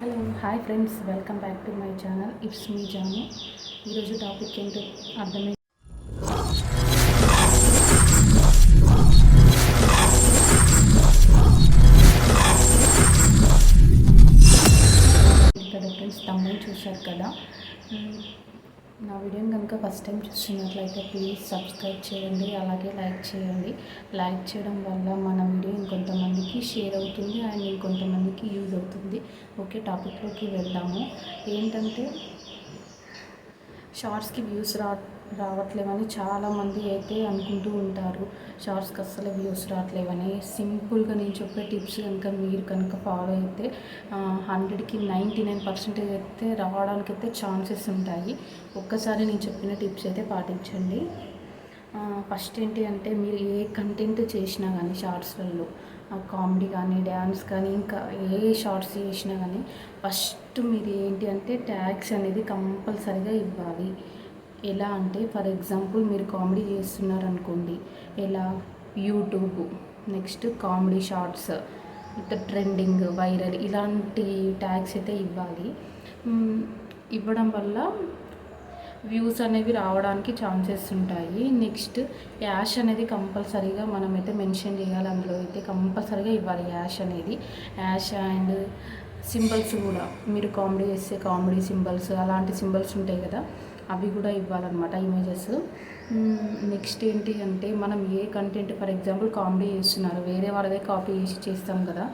Hello hi friends. Welcome back to my channel. It's me Janu. ఈరోజు topic ఏంటో అర్థమై కదా ఫ్రెండ్స్ తమ్ముడు చూశారు కదా. నా వీడియోని కనుక ఫస్ట్ టైం చూస్తున్నట్లయితే ప్లీజ్ సబ్స్క్రైబ్ చేయండి అలాగే లైక్ చేయండి. లైక్ చేయడం వల్ల మన వీడియో ఇంకొంతమందికి షేర్ అవుతుంది అండ్ ఇంకొంతమందికి యూజ్ అవుతుంది. ఓకే టాపిక్లోకి వెళ్దాము. ఏంటంటే షార్ట్స్కి వ్యూస్ రా రావట్లేవని చాలామంది అయితే అనుకుంటూ ఉంటారు. షార్ట్స్కి అస్సలు వ్యూస్ రావట్లేవని. సింపుల్గా నేను చెప్పే టిప్స్ కనుక మీరు కనుక ఫాలో అయితే హండ్రెడ్కి నైంటీ నైన్ పర్సెంటేజ్ అయితే రావడానికి అయితే ఛాన్సెస్ ఉంటాయి. ఒక్కసారి నేను చెప్పిన టిప్స్ అయితే పాటించండి. ఫస్ట్ ఏంటి అంటే మీరు ఏ కంటెంట్ చేసినా కానీ షార్ట్స్లలో కామెడీ కానీ డ్యాన్స్ కానీ ఇంకా ఏ షార్ట్స్ చేసినా కానీ ఫస్ట్ మీరు ఏంటి అంటే ట్యాగ్స్ అనేది కంపల్సరీగా ఇవ్వాలి. ఎలా అంటే ఫర్ ఎగ్జాంపుల్ మీరు కామెడీ చేస్తున్నారు అనుకోండి ఎలా? YouTube next comedy shorts trending viral ఇలాంటి ట్యాగ్స్ అయితే ఇవ్వాలి. ఇవ్వడం వల్ల వ్యూస్ అనేవి రావడానికి ఛాన్సెస్ ఉంటాయి. నెక్స్ట్ యాష్ అనేది కంపల్సరీగా మనమైతే మెన్షన్ చేయాలి అందులో అయితే కంపల్సరీగా ఇవ్వాలి యాష్ అనేది. యాష్ అండ్ సింబల్స్ కూడా మీరు కామెడీ చేస్తే కామెడీ సింబల్స్ అలాంటి సింబల్స్ ఉంటాయి కదా. అవి కూడా ఇవ్వాలన్నమాట ఇమేజెస్ నెక్స్ట్ ఏంటి అంటే మనం ఏ కంటెంట్ ఫర్ ఎగ్జాంపుల్ కామెడీ చేస్తున్నారు వేరే వాళ్ళదే కాపీ చేసి చేస్తాం కదా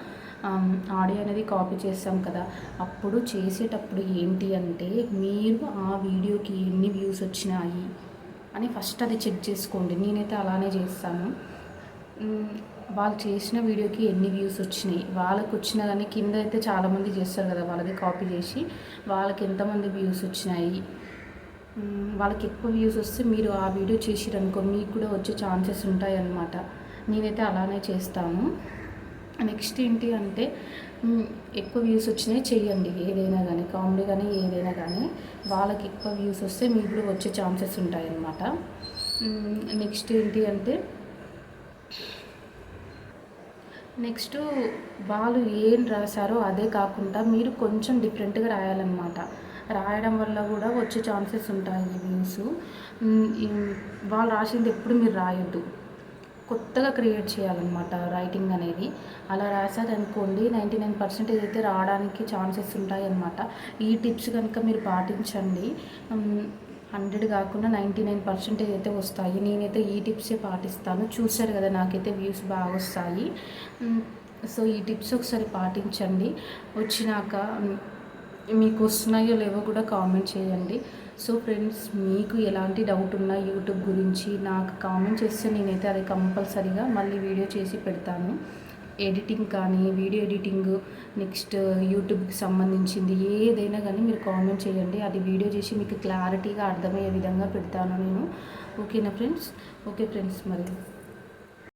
ఆడియో అనేది కాపీ చేస్తాం కదా అప్పుడు చేసేటప్పుడు ఏంటి అంటే మీరు ఆ వీడియోకి ఎన్ని వ్యూస్ వచ్చినాయి అని ఫస్ట్ అది చెక్ చేసుకోండి. నేనైతే అలానే చేస్తాను. వాళ్ళు చేసిన వీడియోకి ఎన్ని వ్యూస్ వచ్చినాయి వాళ్ళకి వచ్చిన కానీ కింద అయితే చాలామంది చేస్తారు కదా వాళ్ళది కాపీ చేసి వాళ్ళకి ఎంతమంది వ్యూస్ వచ్చినాయి వాళ్ళకి ఎక్కువ వ్యూస్ వస్తే మీరు ఆ వీడియో చేసిరనుకో మీకు కూడా వచ్చే ఛాన్సెస్ ఉంటాయి అన్నమాట నేనైతే అలానే చేస్తాను. నెక్స్ట్ ఏంటి అంటే ఎక్కువ వ్యూస్ వచ్చినాయి చేయండి ఏదైనా కానీ కామెడీ కానీ ఏదైనా కానీ వాళ్ళకి ఎక్కువ వ్యూస్ వస్తే మీకు కూడా వచ్చే ఛాన్సెస్ ఉంటాయి అన్నమాట నెక్స్ట్ ఏంటి అంటే నెక్స్ట్ వాళ్ళు ఏం రాశారో అదే కాకుండా మీరు కొంచెం డిఫరెంట్గా రాయాలన్నమాట. రాయడం వల్ల కూడా వచ్చే ఛాన్సెస్ ఉంటాయి వ్యూస్ వాళ్ళు రాసింది ఎప్పుడు మీరు రాయొద్దు. కొత్తగా క్రియేట్ చేయాలన్నమాట రైటింగ్ అనేది. అలా రాశారనుకోండి నైంటీ నైన్ పర్సెంటేజ్ అయితే రావడానికి ఛాన్సెస్ ఉంటాయి అన్నమాట ఈ టిప్స్ కనుక మీరు పాటించండి. హండ్రెడ్ కాకుండా నైంటీ నైన్ పర్సెంటేజ్ అయితే వస్తాయి నేనైతే ఈ టిప్సే పాటిస్తాను. చూశారు కదా నాకైతే వ్యూస్ బాగా వస్తాయి. సో ఈ టిప్స్ ఒకసారి పాటించండి. వచ్చినాక మీకు వస్తున్నాయో లేవో కూడా కామెంట్ చేయండి. సో ఫ్రెండ్స్ మీకు ఎలాంటి డౌట్ ఉన్నా యూట్యూబ్ గురించి నాకు కామెంట్ చేస్తే నేనైతే అది కంపల్సరీగా మళ్ళీ వీడియో చేసి పెడతాను. ఎడిటింగ్ కానీ వీడియో ఎడిటింగ్ నెక్స్ట్ యూట్యూబ్కి సంబంధించింది ఏదైనా కానీ మీరు కామెంట్ చేయండి. అది వీడియో చేసి మీకు క్లారిటీగా అర్థమయ్యే విధంగా పెడతాను నేను. ఓకేనా ఫ్రెండ్స్? ఓకే ఫ్రెండ్స్ మరి.